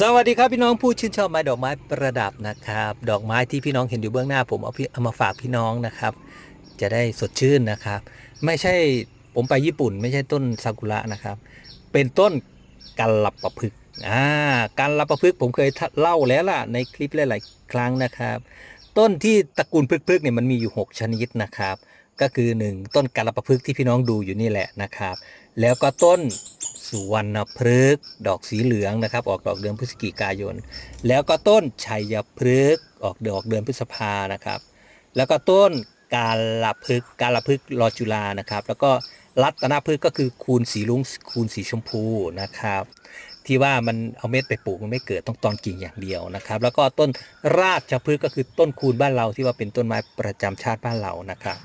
สวัสดีครับพี่น้องผู้ชื่นชอบไม้ดอกไม้ประดับนะครับ ดอกไม้ที่พี่น้องเห็นอยู่เบื้องหน้าผมเอาพี่เอามาฝากพี่น้องนะครับ จะได้สดชื่นนะครับ ไม่ใช่ผมไปญี่ปุ่น ไม่ใช่ต้นซากุระนะครับ เป็นต้นกัลลับประพฤกษ์อ่ากัลลับประพฤกษ์ผมเคยเล่าแล้วล่ะในคลิปหลายๆครั้งนะครับ ต้นที่ตระกูลพฤกษ์เนี่ยมันมีอยู่ 6 ชนิดนะครับ ก็คือ 1 ต้นกัลประพฤกษ์ที่พี่น้องดูอยู่นี่แหละนะครับ แล้วก็ต้น สุวรรณพฤกษ์ดอกสีเหลืองนะครับ ออกดอกเดือนพฤศจิกายน แล้วก็ต้นชัยพฤกษ์ออกดอกเดือนพฤษภานะครับ แล้วก็ต้นกาลพฤกษ์กาลพฤกษ์รอจุฬานะครับ แล้วก็รัตนพฤกษ์ก็คือคูณสีลุงคูณสีชมพูนะครับ ที่ว่ามันเอาเม็ดไปปลูกมันไม่เกิดต้องตอนกิ่งอย่างเดียวนะครับ แล้วก็ต้นราชพฤกษ์ก็คือต้นคูณบ้านเราที่ว่าเป็นต้นไม้ประจำชาติบ้านเรานะครับ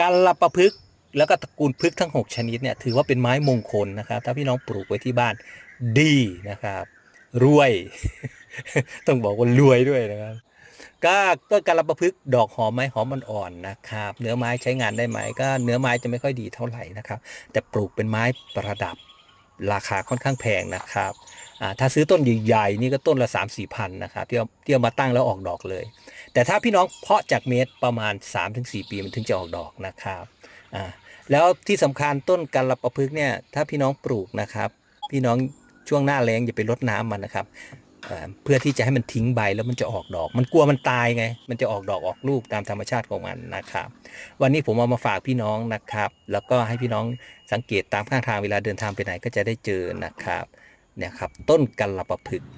กาลปะพฤกษ์ แล้วก็ตระกูลพฤกษ์ทั้ง 6 ชนิดเนี่ยถือว่าเป็นไม้มงคลนะครับ ถ้าพี่น้องปลูกไว้ที่บ้านดีนะครับ รวย ต้องบอกว่ารวยด้วยนะครับก็ต้นกาลปะพฤกษ์ดอกหอมไหมหอมอ่อนนะครับ เนื้อไม้ใช้งานได้ไหมก็ เนื้อไม้จะไม่ค่อยดีเท่าไหร่นะครับ แต่ปลูกเป็นไม้ประดับราคาค่อนข้างแพงนะครับถ้าซื้อต้นใหญ่ๆนี่ก็ต้นละ 3 4มสี่พันนะครับที่เอาที่เอามาตั้งแล้วออกดอกเลย แต่ถ้าพี่น้องเพาะจากเมตรประมาณ 3-4 ปีมันถึงจะออกดอกนะครับอ่า แล้วที่สำคัญต้นกัลปะพฤกษ์เนี่ยถ้าพี่น้องปลูกนะครับ พี่น้องช่วงหน้าแล้งอย่าไปรดน้ำมันนะครับเพื่อที่จะให้มันทิ้งใบแล้วมันจะออกดอก มันกลัวมันตายไง มันจะออกดอกออกลูกตามธรรมชาติของมันนะครับ วันนี้ผมเอามาฝากพี่น้องนะครับ แล้วก็ให้พี่น้องสังเกตตามข้างทางเวลาเดินทางไปไหนก็จะได้เจอนะครับเนี่ยครับ ต้นกัลปะพฤกษ์